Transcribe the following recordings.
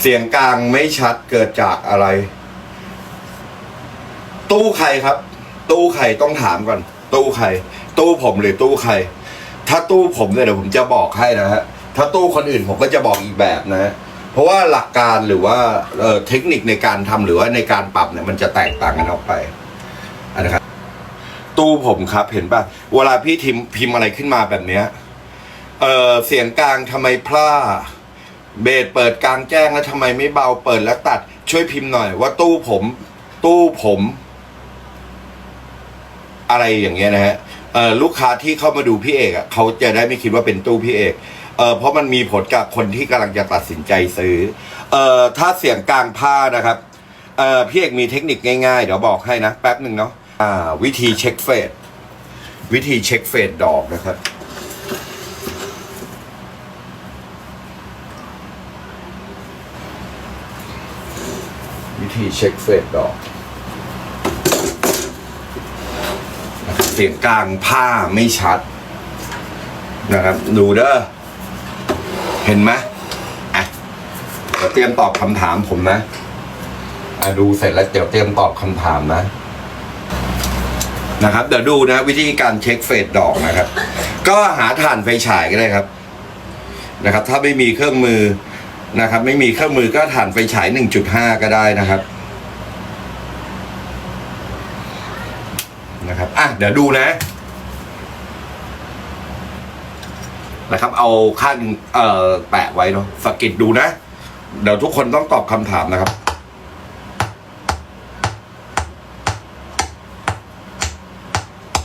เสียงกลางไม่ชัดเกิดจากอะไร ตู้ใครครับ ตู้ใครต้องถามก่อน ตู้ใคร ตู้ผมหรือตู้ใคร ถ้าตู้ผมเนี่ยเดี๋ยวผมจะบอกให้นะฮะถ้าตู้คนอื่นผมก็จะบอกอีกแบบนะฮะเพราะว่าหลักการหรือว่าเอ่อเทคนิคในการทำหรือว่าในการปรับเนี่ยมันจะแตกต่างกันออกไปนนะครับ ตู้ผมครับเห็นป่ะเวลาพี่ทิมพิมพ์อะไรขึ้นมาแบบเนี้ยเออเสียงกลางทำไมพล่า เบสเปิดกลางแจ้งแล้วทำไมไม่เบาเปิดแล้วตัด ช่วยพิมพ์หน่อย ว่าตู้ผม ตู้ผม อะไรอย่างเงี้ยนะฮะลูกค้าที่เข้ามาดูพี่เอกอะเขาจะได้ไม่คิดว่าเป็นตู้พี่เอกเอเพราะมันมีผลกับคนที่กำลังจะตัดสินใจซื้ออถ้าเสียงกลางผ้านะครับพี่เอกมีเทคนิคง่ายๆ เดี๋ยวบอกให้นะ แป๊บหนึ่งเนาะอ่าวิธีเช็คเฟสวิธีเช็คเฟสดอกนะครับ ธีเช็คเฟสดอกนะครับเสียงกลางผ้าไม่ชัด นะครับ ดูเด้อเห็นไหมอะเดี๋ยวเตรียมตอบคำถามผมนะอะดูเสร็จแล้วเดี๋ยวเตรียมตอบคำถามนะ นะครับ เดี๋ยวดูนะ วิธีการเช็คเฟสดอกนะครับ ก็หาถ่านไฟฉายก็ได้ครับ นะครับ ถ้าไม่มีเครื่องมือ นะครับ ไม่มีเครื่องมือก็ถ่านไฟฉาย 1.5 ก็ได้นะครับนะครับอะเดี๋ยวดูนะนะครับ เอาข้างเอ่อแปะไว้เนาะสะกิดดูนะ เดี๋ยวทุกคนต้องตอบคำถามนะครับ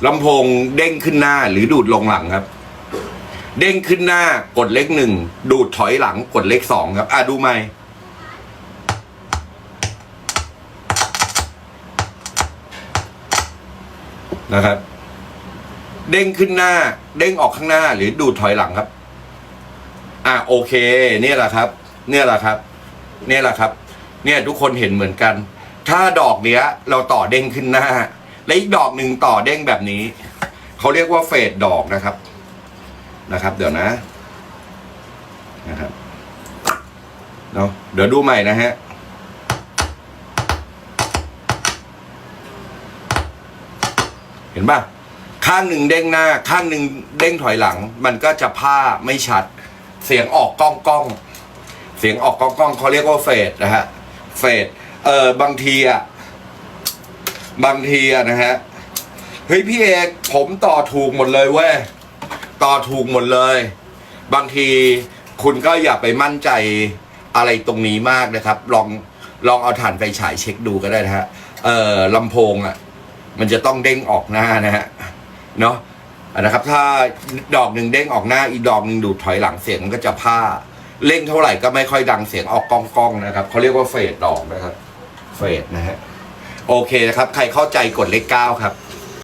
ลำโพงเด้งขึ้นหน้าหรือดูดลงหลังครับ เด้งขึ้นหน้ากดเลขหนึ่งดูดถอยหลังกดเลขสองครับ อะดูไหมนะครับ เด้งขึ้นหน้า เด้งออกข้างหน้าหรือดูดถอยหลังครับ อะโอเค เนี่ยแหละครับ เนี่ยแหละครับ เนี่ยแหละครับ เนี่ยทุกคนเห็นเหมือนกัน ถ้าดอกเนี้ย เราต่อเด้งขึ้นหน้า และอีกดอกหนึ่งต่อเด้งแบบนี้ เขาเรียกว่าเฟดดอกนะครับ นะครับ เดี๋ยวนะนะครับเนาะเดี๋ยวดูใหม่นะฮะเห็นป่ะข้างหนึ่งเด้งหน้า ข้างหนึ่งเด้งถอยหลัง มันก็จะผ้าไม่ชัด เสียงออกก้องก้องเสียงออกก้องก้องเขาเรียกว่าเฟดนะฮะเฟดเออบางทีอะบางทีอะนะฮะเฮ้ยพี่เอกผมต่อถูกหมดเลยเว้ย ต่อถูกหมดเลย บางทีคุณก็อย่าไปมั่นใจอะไรตรงนี้มากนะครับ ลองลองเอาถ่านไฟฉายเช็คดูก็ได้นะฮะเอ่อลำโพงอะ มันจะต้องเด้งออกหน้านะฮะเนาะนะครับ ถ้าดอกหนึ่งเด้งออกหน้าอีกดอกหนึ่งดูดถอยหลังเสียงมันก็จะผ้าเร่งเท่าไหร่ก็ไม่ค่อยดังเสียงออกก้องก้องๆนะครับเขาเรียกว่าเฟดดอกนะครับ เฟดนะฮะโอเคนะครับ ใครเข้าใจกดเลขเก้าครับ